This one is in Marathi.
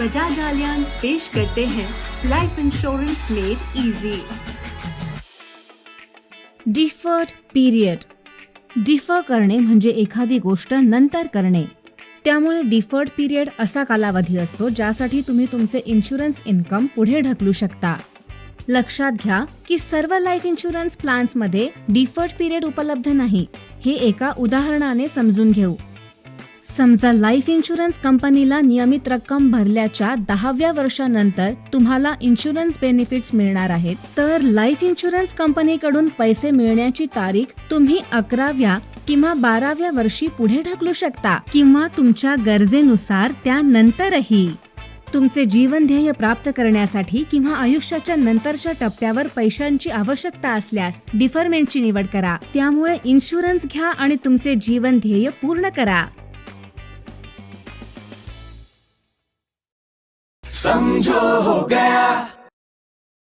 बजाज आलियांज पेश करते हैं life insurance made easy deferred period defer करणे म्हणजे एखादी गोष्ट नंतर करणे. त्यामुळे डिफर्ड पिरियड असा कालावधी असतो ज्यासाठी तुम्ही तुमचे इन्शुरन्स इन्कम पुढे ढकलू शकता. लक्षात घ्या की सर्व लाईफ इन्शुरन्स प्लॅन्समध्ये डिफर्ड पिरियड उपलब्ध नाही. हे एका उदाहरणाने समजून घेऊ. समजा लाईफ इन्शुरन्स कंपनीला नियमित रक्कम भरल्याच्या दहाव्या वर्षानंतर तुम्हाला इन्शुरन्स बेनिफिट्स मिळणार आहेत. तर लाईफ इन्शुरन्स कंपनीकडून पैसे मिळण्याची तारीख तुम्ही अकराव्या किंवा बाराव्या वर्षी पुढे ढकलू शकता किंवा तुमच्या गरजेनुसार त्यानंतरही. तुमचे जीवन ध्येय प्राप्त करण्यासाठी किंवा आयुष्याच्या नंतरच्या टप्प्यावर पैशांची आवश्यकता असल्यास डिफरमेंटची निवड करा. त्यामुळे इन्शुरन्स घ्या आणि तुमचे जीवन ध्येय पूर्ण करा. समझो हो गया।